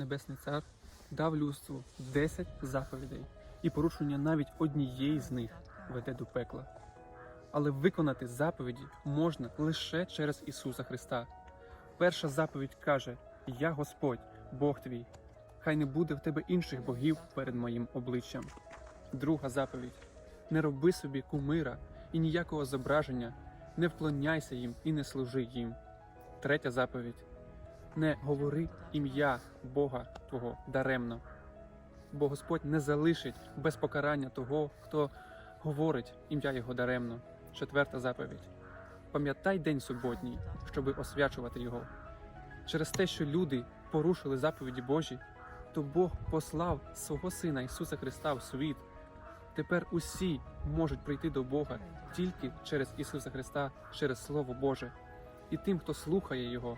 Небесний Цар дав людству 10 заповідей, і порушення навіть однієї з них веде до пекла. Але виконати заповіді можна лише через Ісуса Христа. Перша заповідь каже: Я Господь, Бог твій. Хай не буде в тебе інших богів перед моїм обличчям. Друга заповідь: не роби собі кумира і ніякого зображення, не вклоняйся їм і не служи їм. Третя заповідь: не говори ім'я Бога Твого даремно, бо Господь не залишить без покарання того, хто говорить ім'я Його даремно. Четверта заповідь: пам'ятай день суботній, щоби освячувати його. Через те, що люди порушили заповіді Божі, то Бог послав свого Сина Ісуса Христа в світ. Тепер усі можуть прийти до Бога тільки через Ісуса Христа, через Слово Боже. І тим, хто слухає Його,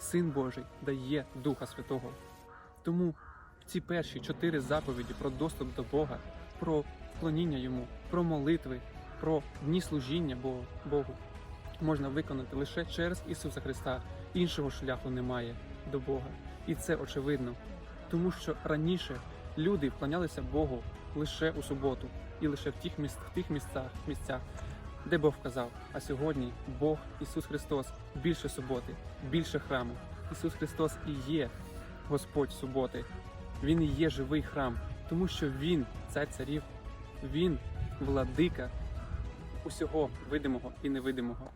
Син Божий дає Духа Святого. Тому ці перші чотири заповіді про доступ до Бога, про вклоніння Йому, про молитви, про дні служіння Богу, можна виконати лише через Ісуса Христа. Іншого шляху немає до Бога. І це очевидно, тому що раніше люди вклонялися Богу лише у суботу і лише в тих місць, в тих місцях, місцях, де Бог вказав. А сьогодні Бог, Ісус Христос, більше суботи, більше храму. Ісус Христос і є Господь суботи. Він і є живий храм, тому що Він, цар царів, Він владика усього видимого і невидимого.